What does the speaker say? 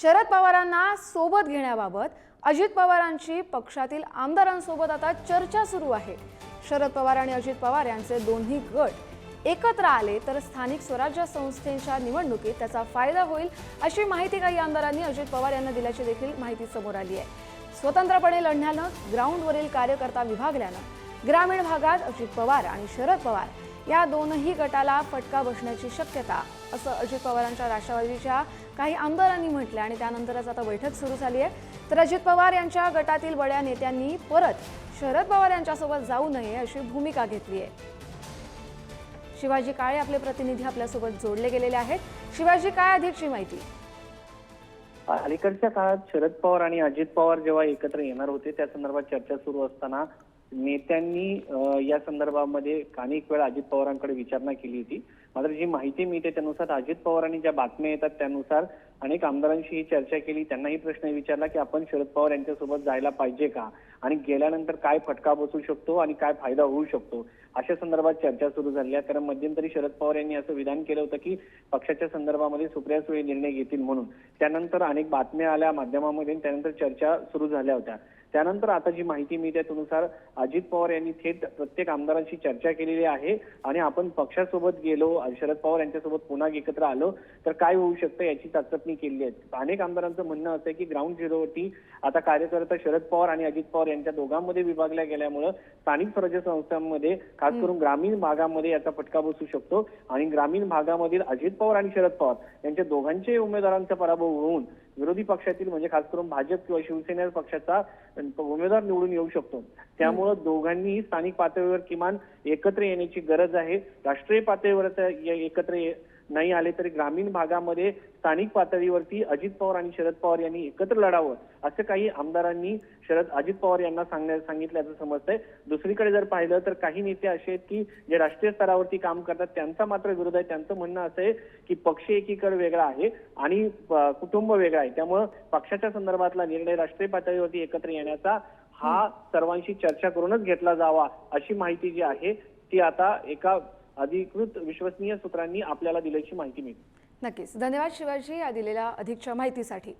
शरद पवारांना सोबत घेण्याबाबत अजित पवारांची पक्षातील आमदारांसोबत आता चर्चा सुरू आहे. शरद पवार आणि अजित पवार यांचे दोन्ही गट एकत्र आले तर स्थानिक स्वराज्य संस्थेच्या निवडणुकीत त्याचा फायदा होईल अशी माहिती काही आमदारांनी अजित पवार यांना दिल्याची देखील माहिती समोर आली आहे. स्वतंत्रपणे लढण्यानं ग्राउंडवरील कार्यकर्ता विभागल्यानं ग्रामीण भागात अजित पवार आणि शरद पवार या दोनही गटाला फटका बसण्याची शक्यता असं अजित पवारांच्या राष्ट्रवादीच्या काही आमदारांनी म्हटलं आणि त्यानंतरच आता बैठक सुरू झाली आहे. तर अजित पवार यांच्या गटातील बड्या नेत्यांनी परत शरद पवार यांच्यासोबत जाऊ नये अशी भूमिका घेतली आहे शिवाजी काळे आपले प्रतिनिधी आपल्यासोबत जोडले गेलेले आहेत. शिवाजी काय अधिकची माहिती? अलीकडच्या काळात शरद पवार आणि अजित पवार जेव्हा एकत्र येणार होते त्या संदर्भात चर्चा सुरू असताना नेत्यांनी या संदर्भामध्ये अनेक वेळा अजित पवारांकडे विचारणा केली होती. मात्र जी माहिती मिळते त्यानुसार अजित पवारांनी ज्या बातम्या येतात त्यानुसार अनेक आमदारांशी ही चर्चा केली. त्यांनाही प्रश्न विचारला की आपण शरद पवार यांच्यासोबत जायला पाहिजे का? आणि गेल्यानंतर काय फटका बसू शकतो आणि काय फायदा होऊ शकतो? अशा संदर्भात चर्चा सुरू झाली आहे कारण मध्यंतरी शरद पवार यांनी असं विधान केलं होतं की पक्षाच्या संदर्भामध्ये सुप्रिया सुळे निर्णय घेतील म्हणून. त्यानंतर अनेक बातम्या आल्या माध्यमामध्ये त्यानंतर चर्चा सुरू झाल्या होत्या. त्यानंतर आता जी माहिती मिळते त्यानुसार अजित पवार यांनी थेट प्रत्येक आमदारांशी चर्चा केलेली आहे आणि आपण पक्षासोबत गेलो शरद पवार यांच्यासोबत पुन्हा एकत्र आलो तर काय होऊ शकतं याची चाचपणी केली आहे अनेक आमदारांचं म्हणणं असं आहे की ग्राउंड झिरोवरती आता कार्यकर्ता शरद पवार आणि अजित पवार यांच्या दोघांमध्ये विभागल्या गेल्यामुळं स्थानिक स्वराज्य संस्थांमध्ये खास करून ग्रामीण भागामध्ये याचा फटका बसू शकतो. आणि ग्रामीण भागामधील अजित पवार आणि शरद पवार यांच्या दोघांचे उमेदवारांचा पराभव होऊन विरोधी पक्षातील म्हणजे खास करून भाजप किंवा शिवसेना पक्षाचा उमेदवार निवडून येऊ शकतो. त्यामुळं दोघांनीही स्थानिक पातळीवर किमान एकत्र येण्याची गरज आहे. राष्ट्रीय पातळीवर एकत्र नाही आले तरी ग्रामीण भागामध्ये स्थानिक पातळीवरती अजित पवार आणि शरद पवार यांनी एकत्र लढावं असं काही आमदारांनी शरद अजित पवार यांना सांगण्या सांगितल्याचं समजतंय. दुसरीकडे जर पाहिलं तर काही नेते असे आहेत की जे राष्ट्रीय स्तरावरती काम करतात त्यांचा मात्र विरोध आहे. त्यांचं म्हणणं असं आहे की पक्ष एकीकरण वेगळा आहे आणि कुटुंब वेगळं आहे. त्यामुळं पक्षाच्या संदर्भातला निर्णय राष्ट्रीय पातळीवरती एकत्र येण्याचा हा सर्वांशी चर्चा करूनच घेतला जावा अशी माहिती जी आहे ती आता एका अधिकृत विश्वसनीय सूत्रांनी आपल्याला दिल्याची माहिती मिळते. नक्कीच. धन्यवाद शिवाजी या दिलेल्या अधिकच्या माहितीसाठी.